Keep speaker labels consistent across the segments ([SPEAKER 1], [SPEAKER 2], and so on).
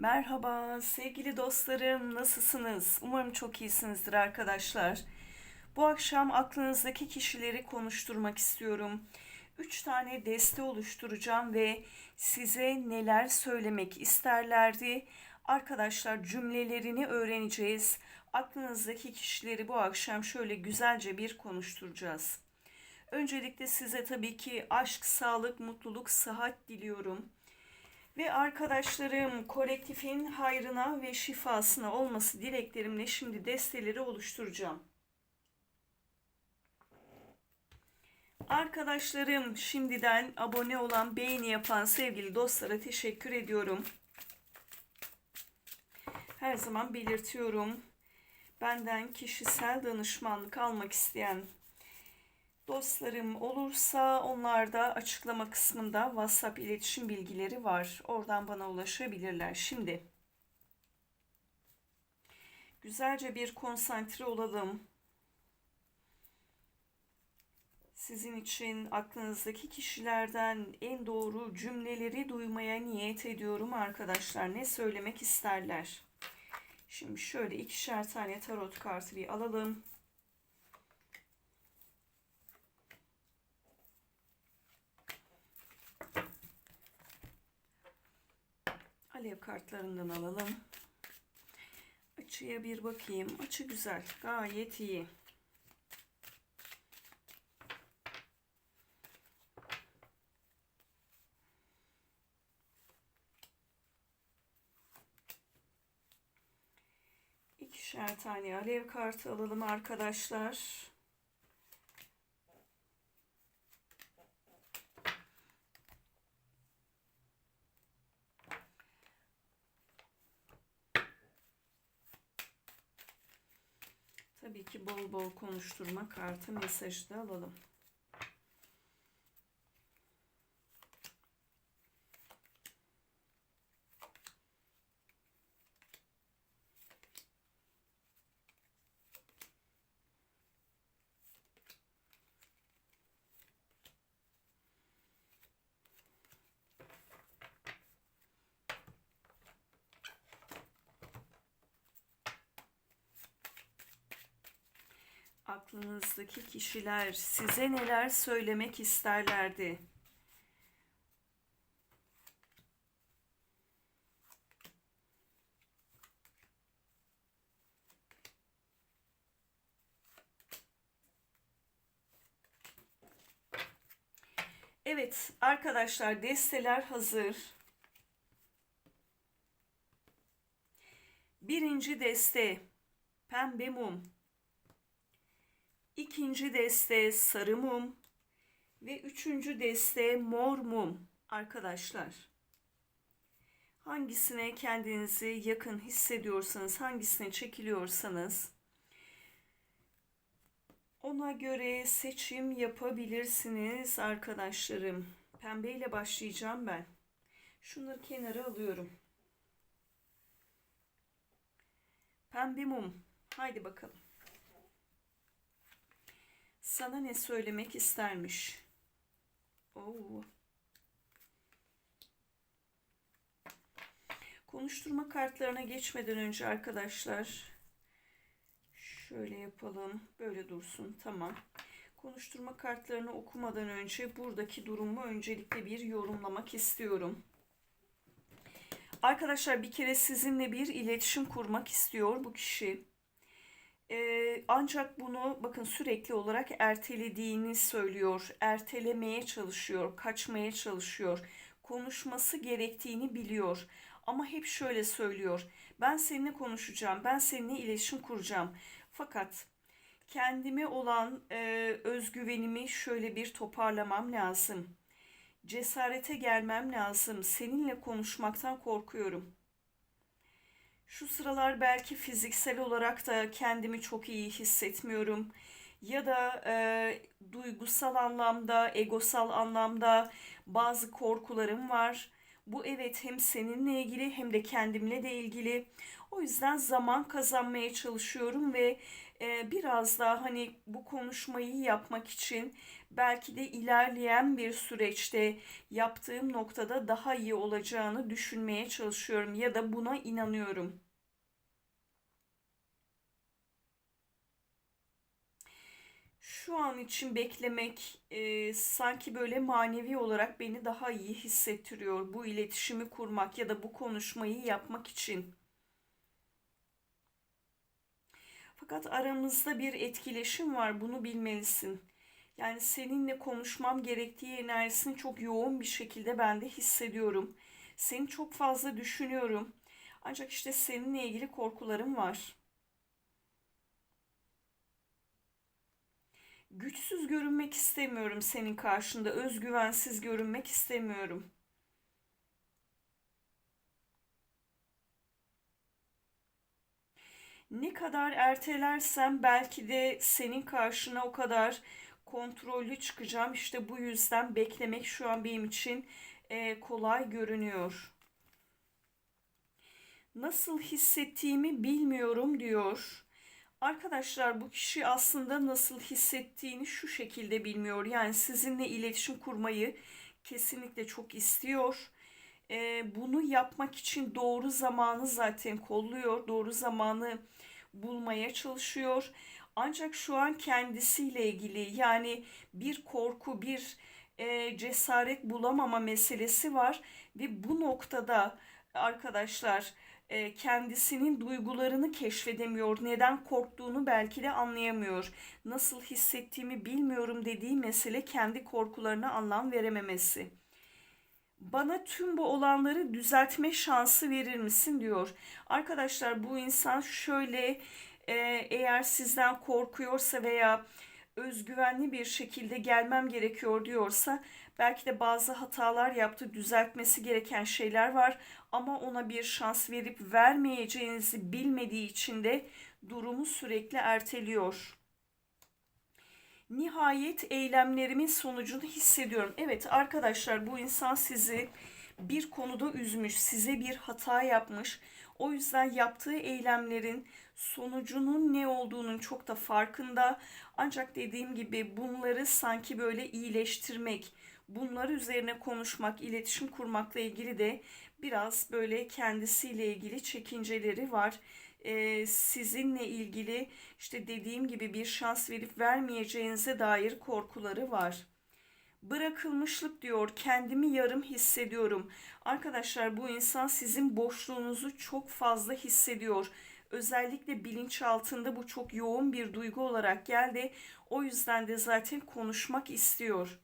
[SPEAKER 1] Merhaba sevgili dostlarım, nasılsınız? Umarım çok iyisinizdir arkadaşlar. Bu akşam aklınızdaki kişileri konuşturmak istiyorum. Üç tane deste oluşturacağım ve size neler söylemek isterlerdi. Arkadaşlar cümlelerini öğreneceğiz. Aklınızdaki kişileri bu akşam şöyle güzelce bir konuşturacağız. Öncelikle size tabii ki aşk, sağlık, mutluluk, sıhhat diliyorum. Ve arkadaşlarım kolektifin hayrına ve şifasına olması dileklerimle şimdi desteleri oluşturacağım. Arkadaşlarım şimdiden abone olan, beğeni yapan sevgili dostlara teşekkür ediyorum. Her zaman belirtiyorum. Benden kişisel danışmanlık almak isteyen dostlarım olursa onlarda açıklama kısmında WhatsApp iletişim bilgileri var. Oradan bana ulaşabilirler. Şimdi güzelce bir konsantre olalım. Sizin için aklınızdaki kişilerden en doğru cümleleri duymaya niyet ediyorum arkadaşlar. Ne söylemek isterler? Şimdi şöyle ikişer tane tarot kartı bir alalım. Alev kartlarından alalım. Açıya bir bakayım. Açı güzel. Gayet iyi. İkişer tane alev kartı alalım arkadaşlar. Tabii ki bol bol konuşturma kartı mesajı da alalım. Aklınızdaki kişiler size neler söylemek isterlerdi? Evet arkadaşlar desteler hazır. Birinci deste pembe mum. İkinci deste sarı mum ve üçüncü deste mor mum arkadaşlar. Hangisine kendinizi yakın hissediyorsanız, hangisine çekiliyorsanız ona göre seçim yapabilirsiniz arkadaşlarım. Pembe ile başlayacağım ben. Şunları kenara alıyorum. Pembe mum. Haydi bakalım. Sana ne söylemek istermiş? Oo. Konuşturma kartlarına geçmeden önce arkadaşlar şöyle yapalım. Böyle dursun. Tamam. Konuşturma kartlarını okumadan önce buradaki durumu öncelikle bir yorumlamak istiyorum. Arkadaşlar bir kere sizinle bir iletişim kurmak istiyor bu kişi. Ee, ancak bunu bakın sürekli olarak ertelediğini söylüyor. Ertelemeye çalışıyor, kaçmaya çalışıyor. Konuşması gerektiğini biliyor. Ama hep şöyle söylüyor. Ben seninle konuşacağım, ben seninle iletişim kuracağım. Fakat kendime olan e, özgüvenimi şöyle bir toparlamam lazım. Cesarete gelmem lazım. Seninle konuşmaktan korkuyorum. Şu sıralar belki fiziksel olarak da kendimi çok iyi hissetmiyorum. Ya da e, duygusal anlamda, egosal anlamda bazı korkularım var. Bu evet hem seninle ilgili hem de kendimle de ilgili. O yüzden zaman kazanmaya çalışıyorum ve e, biraz daha hani bu konuşmayı yapmak için belki de ilerleyen bir süreçte yaptığım noktada daha iyi olacağını düşünmeye çalışıyorum ya da buna inanıyorum. Şu an için beklemek e, sanki böyle manevi olarak beni daha iyi hissettiriyor. Bu iletişimi kurmak ya da bu konuşmayı yapmak için. Fakat aramızda bir etkileşim var. Bunu bilmelisin. Yani seninle konuşmam gerektiği enerjisini çok yoğun bir şekilde ben de hissediyorum. Seni çok fazla düşünüyorum. Ancak işte seninle ilgili korkularım var. Güçsüz görünmek istemiyorum senin karşında. Özgüvensiz görünmek istemiyorum. Ne kadar ertelersem belki de senin karşına o kadar kontrollü çıkacağım. İşte bu yüzden beklemek şu an benim için e, kolay görünüyor. Nasıl hissettiğimi bilmiyorum diyor. Arkadaşlar bu kişi aslında nasıl hissettiğini şu şekilde bilmiyor. Yani sizinle iletişim kurmayı kesinlikle çok istiyor. Ee, bunu yapmak için doğru zamanı zaten kolluyor. Doğru zamanı bulmaya çalışıyor. Ancak şu an kendisiyle ilgili yani bir korku, bir e, cesaret bulamama meselesi var ve bu noktada arkadaşlar e, kendisinin duygularını keşfedemiyor. Neden korktuğunu belki de anlayamıyor. Nasıl hissettiğimi bilmiyorum dediği mesele kendi korkularına anlam verememesi. Bana tüm bu olanları düzeltme şansı verir misin diyor. Arkadaşlar bu insan şöyle e, eğer sizden korkuyorsa veya özgüvenli bir şekilde gelmem gerekiyor diyorsa belki de bazı hatalar yaptı, düzeltmesi gereken şeyler var ama ona bir şans verip vermeyeceğinizi bilmediği için de durumu sürekli erteliyor. Nihayet eylemlerimin sonucunu hissediyorum. Evet arkadaşlar bu insan sizi bir konuda üzmüş, size bir hata yapmış. O yüzden yaptığı eylemlerin sonucunun ne olduğunun çok da farkında. Ancak dediğim gibi bunları sanki böyle iyileştirmek, bunlar üzerine konuşmak, iletişim kurmakla ilgili de biraz böyle kendisiyle ilgili çekinceleri var. Ee, sizinle ilgili işte dediğim gibi bir şans verip vermeyeceğinize dair korkuları var. Bırakılmışlık diyor. Kendimi yarım hissediyorum. Arkadaşlar bu insan sizin boşluğunuzu çok fazla hissediyor. Özellikle bilinç altında bu çok yoğun bir duygu olarak geldi. O yüzden de zaten konuşmak istiyor.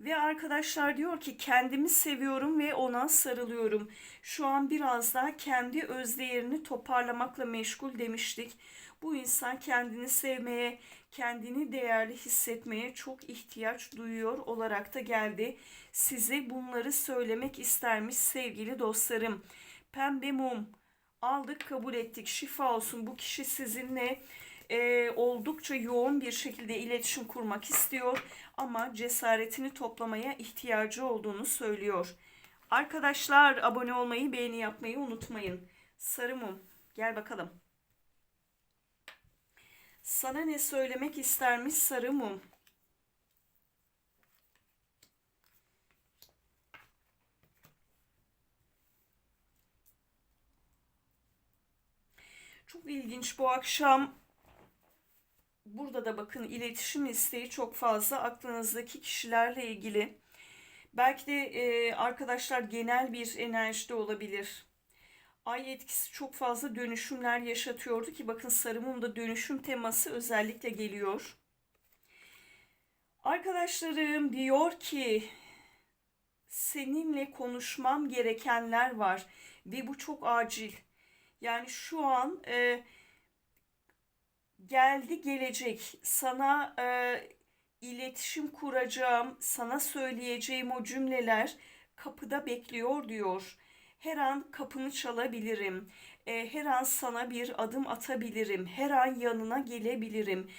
[SPEAKER 1] Ve arkadaşlar diyor ki kendimi seviyorum ve ona sarılıyorum. Şu an biraz daha kendi özdeğerini toparlamakla meşgul demiştik. Bu insan kendini sevmeye, kendini değerli hissetmeye çok ihtiyaç duyuyor olarak da geldi. Size bunları söylemek istermiş sevgili dostlarım. Pembe mum aldık kabul ettik şifa olsun bu kişi sizinle e, oldukça yoğun bir şekilde iletişim kurmak istiyor ama cesaretini toplamaya ihtiyacı olduğunu söylüyor. Arkadaşlar abone olmayı, beğeni yapmayı unutmayın. Sarı mum gel bakalım. Sana ne söylemek istermiş sarı mum? Çok ilginç bu akşam burada da bakın iletişim isteği çok fazla aklınızdaki kişilerle ilgili. Belki de e, arkadaşlar genel bir enerjide olabilir. Ay etkisi çok fazla dönüşümler yaşatıyordu ki bakın sarımımda dönüşüm teması özellikle geliyor. Arkadaşlarım diyor ki seninle konuşmam gerekenler var ve bu çok acil. Yani şu an e, geldi gelecek sana e, iletişim kuracağım, sana söyleyeceğim o cümleler kapıda bekliyor diyor. Her an kapını çalabilirim. E, her an sana bir adım atabilirim. Her an yanına gelebilirim.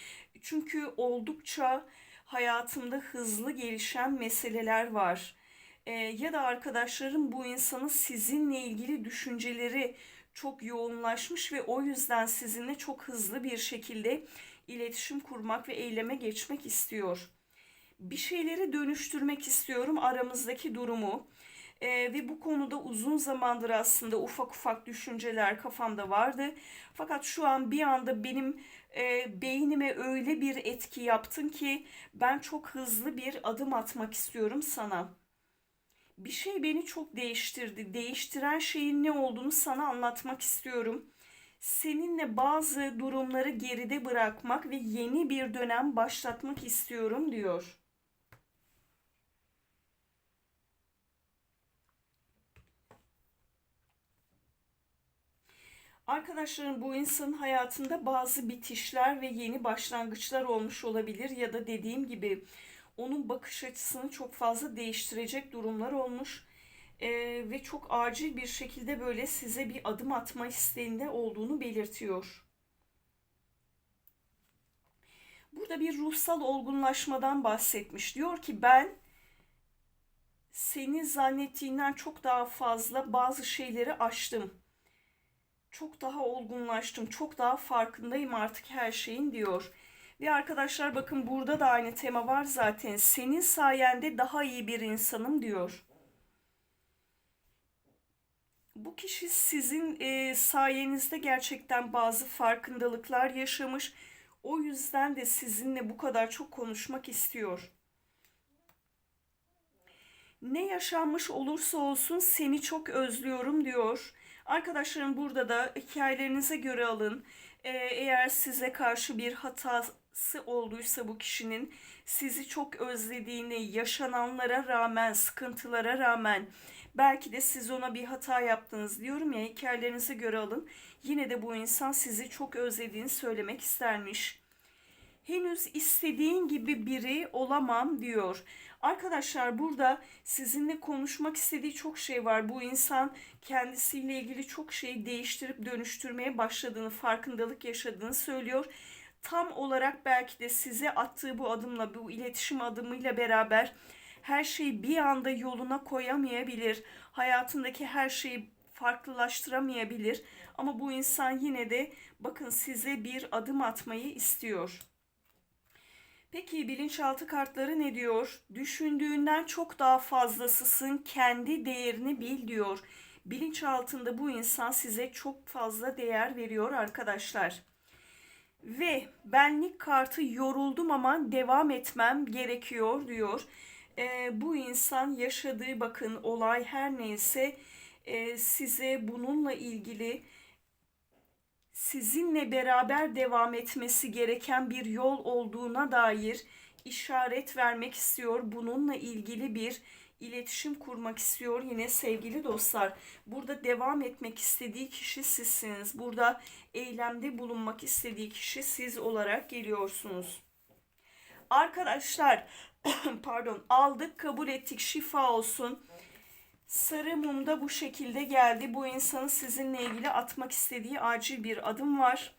[SPEAKER 1] Çünkü oldukça hayatımda hızlı gelişen meseleler var. E, ya da arkadaşlarım bu insanın sizinle ilgili düşünceleri çok yoğunlaşmış ve o yüzden sizinle çok hızlı bir şekilde iletişim kurmak ve eyleme geçmek istiyor. Bir şeyleri dönüştürmek istiyorum aramızdaki durumu. Ee, ve bu konuda uzun zamandır aslında ufak ufak düşünceler kafamda vardı. Fakat şu an bir anda benim e, beynime öyle bir etki yaptın ki ben çok hızlı bir adım atmak istiyorum sana. Bir şey beni çok değiştirdi. Değiştiren şeyin ne olduğunu sana anlatmak istiyorum. Seninle bazı durumları geride bırakmak ve yeni bir dönem başlatmak istiyorum diyor. Arkadaşlarım bu insanın hayatında bazı bitişler ve yeni başlangıçlar olmuş olabilir ya da dediğim gibi onun bakış açısını çok fazla değiştirecek durumlar olmuş ee, ve çok acil bir şekilde böyle size bir adım atma isteğinde olduğunu belirtiyor. Burada bir ruhsal olgunlaşmadan bahsetmiş. Diyor ki ben senin zannettiğinden çok daha fazla bazı şeyleri aştım çok daha olgunlaştım, çok daha farkındayım artık her şeyin diyor. Ve arkadaşlar bakın burada da aynı tema var zaten. Senin sayende daha iyi bir insanım diyor. Bu kişi sizin e, sayenizde gerçekten bazı farkındalıklar yaşamış. O yüzden de sizinle bu kadar çok konuşmak istiyor. Ne yaşanmış olursa olsun seni çok özlüyorum diyor Arkadaşlarım burada da hikayelerinize göre alın. Ee, eğer size karşı bir hatası olduysa bu kişinin sizi çok özlediğini, yaşananlara rağmen, sıkıntılara rağmen belki de siz ona bir hata yaptınız diyorum ya hikayelerinize göre alın. Yine de bu insan sizi çok özlediğini söylemek istermiş. Henüz istediğin gibi biri olamam diyor. Arkadaşlar burada sizinle konuşmak istediği çok şey var. Bu insan kendisiyle ilgili çok şeyi değiştirip dönüştürmeye başladığını, farkındalık yaşadığını söylüyor. Tam olarak belki de size attığı bu adımla, bu iletişim adımıyla beraber her şeyi bir anda yoluna koyamayabilir. Hayatındaki her şeyi farklılaştıramayabilir. Ama bu insan yine de bakın size bir adım atmayı istiyor. Peki bilinçaltı kartları ne diyor? Düşündüğünden çok daha fazlasısın, kendi değerini bil diyor. Bilinçaltında bu insan size çok fazla değer veriyor arkadaşlar. Ve benlik kartı yoruldum ama devam etmem gerekiyor diyor. E, bu insan yaşadığı bakın olay her neyse e, size bununla ilgili sizinle beraber devam etmesi gereken bir yol olduğuna dair işaret vermek istiyor. Bununla ilgili bir iletişim kurmak istiyor yine sevgili dostlar. Burada devam etmek istediği kişi sizsiniz. Burada eylemde bulunmak istediği kişi siz olarak geliyorsunuz. Arkadaşlar pardon aldık kabul ettik şifa olsun. Sarı mum da bu şekilde geldi. Bu insanın sizinle ilgili atmak istediği acil bir adım var.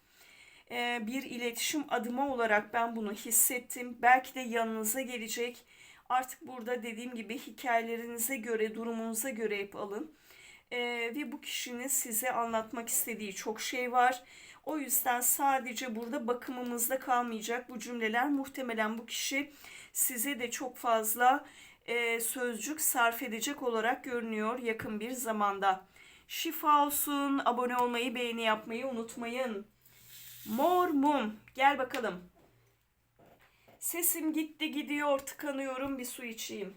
[SPEAKER 1] Ee, bir iletişim adımı olarak ben bunu hissettim. Belki de yanınıza gelecek. Artık burada dediğim gibi hikayelerinize göre, durumunuza göre hep alın. Ee, ve bu kişinin size anlatmak istediği çok şey var. O yüzden sadece burada bakımımızda kalmayacak bu cümleler. Muhtemelen bu kişi size de çok fazla e, sözcük sarf edecek olarak görünüyor yakın bir zamanda. Şifa olsun. Abone olmayı, beğeni yapmayı unutmayın. Mor mum. Gel bakalım. Sesim gitti gidiyor. Tıkanıyorum. Bir su içeyim.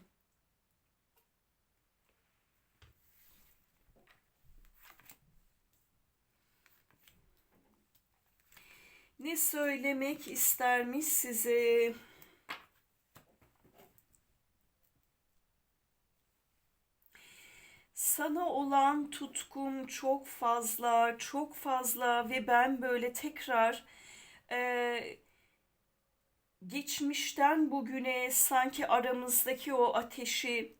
[SPEAKER 1] Ne söylemek istermiş size? Sana olan tutkum çok fazla, çok fazla ve ben böyle tekrar e, geçmişten bugüne sanki aramızdaki o ateşi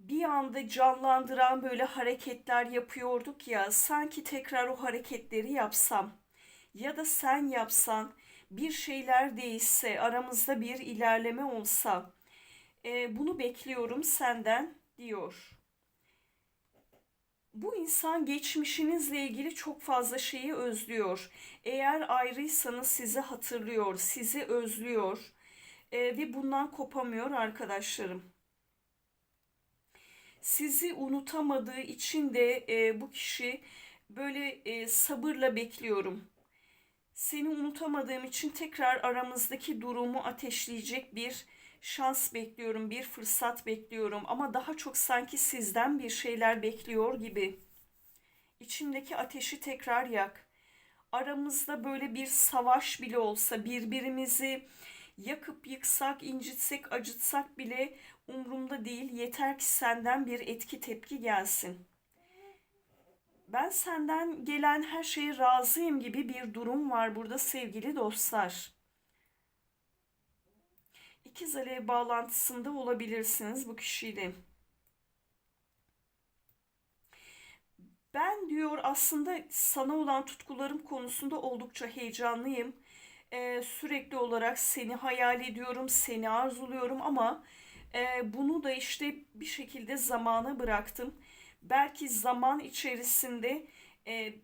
[SPEAKER 1] bir anda canlandıran böyle hareketler yapıyorduk ya sanki tekrar o hareketleri yapsam ya da sen yapsan bir şeyler değişse aramızda bir ilerleme olsa e, bunu bekliyorum senden diyor. Bu insan geçmişinizle ilgili çok fazla şeyi özlüyor. Eğer ayrıysanız sizi hatırlıyor, sizi özlüyor e, ve bundan kopamıyor arkadaşlarım. Sizi unutamadığı için de e, bu kişi böyle e, sabırla bekliyorum. Seni unutamadığım için tekrar aramızdaki durumu ateşleyecek bir şans bekliyorum, bir fırsat bekliyorum ama daha çok sanki sizden bir şeyler bekliyor gibi. İçimdeki ateşi tekrar yak. Aramızda böyle bir savaş bile olsa birbirimizi yakıp yıksak, incitsek, acıtsak bile umurumda değil. Yeter ki senden bir etki tepki gelsin. Ben senden gelen her şeye razıyım gibi bir durum var burada sevgili dostlar. İkiz alev bağlantısında olabilirsiniz bu kişiyle. Ben diyor aslında sana olan tutkularım konusunda oldukça heyecanlıyım. Ee, sürekli olarak seni hayal ediyorum, seni arzuluyorum ama e, bunu da işte bir şekilde zamana bıraktım. Belki zaman içerisinde e,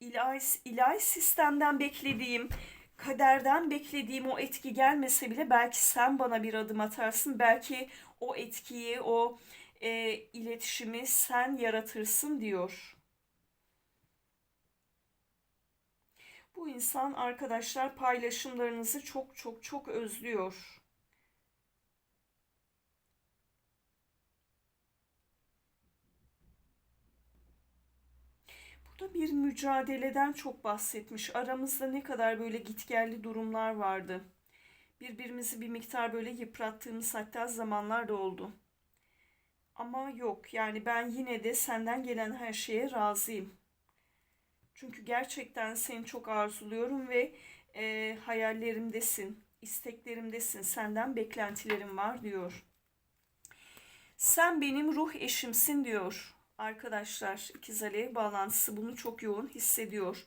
[SPEAKER 1] ilahi, ilahi sistemden beklediğim, kaderden beklediğim o etki gelmese bile belki sen bana bir adım atarsın. Belki o etkiyi, o e, iletişimi sen yaratırsın diyor. Bu insan arkadaşlar paylaşımlarınızı çok çok çok özlüyor. Burada bir mücadeleden çok bahsetmiş. Aramızda ne kadar böyle gitgelli durumlar vardı. Birbirimizi bir miktar böyle yıprattığımız hatta zamanlar da oldu. Ama yok yani ben yine de senden gelen her şeye razıyım. Çünkü gerçekten seni çok arzuluyorum ve e, hayallerimdesin, isteklerimdesin, senden beklentilerim var diyor. Sen benim ruh eşimsin diyor. Arkadaşlar ikiz alev bağlantısı bunu çok yoğun hissediyor.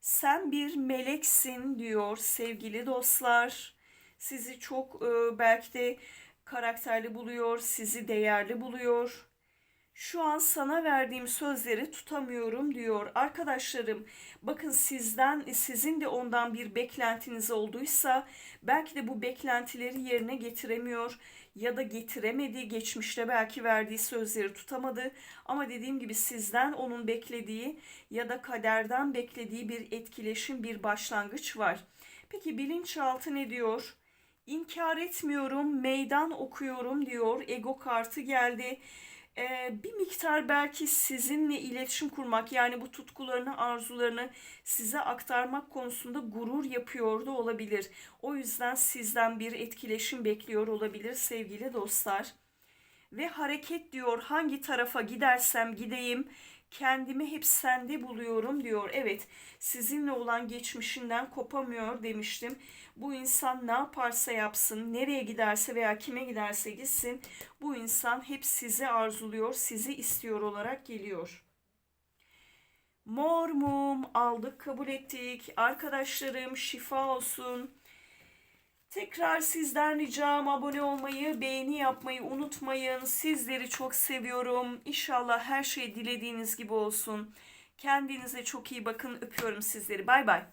[SPEAKER 1] Sen bir meleksin diyor sevgili dostlar. Sizi çok e, belki de karakterli buluyor, sizi değerli buluyor. Şu an sana verdiğim sözleri tutamıyorum diyor. Arkadaşlarım bakın sizden sizin de ondan bir beklentiniz olduysa belki de bu beklentileri yerine getiremiyor ya da getiremedi. Geçmişte belki verdiği sözleri tutamadı. Ama dediğim gibi sizden onun beklediği ya da kaderden beklediği bir etkileşim, bir başlangıç var. Peki bilinçaltı ne diyor? İnkar etmiyorum, meydan okuyorum diyor. Ego kartı geldi. Bir miktar belki sizinle iletişim kurmak yani bu tutkularını, arzularını size aktarmak konusunda gurur yapıyor da olabilir. O yüzden sizden bir etkileşim bekliyor olabilir sevgili dostlar. Ve hareket diyor hangi tarafa gidersem gideyim kendimi hep sende buluyorum diyor. Evet sizinle olan geçmişinden kopamıyor demiştim. Bu insan ne yaparsa yapsın, nereye giderse veya kime giderse gitsin bu insan hep sizi arzuluyor, sizi istiyor olarak geliyor. Mor mum aldık, kabul ettik. Arkadaşlarım şifa olsun. Tekrar sizden ricam abone olmayı, beğeni yapmayı unutmayın. Sizleri çok seviyorum. İnşallah her şey dilediğiniz gibi olsun. Kendinize çok iyi bakın. Öpüyorum sizleri. Bay bay.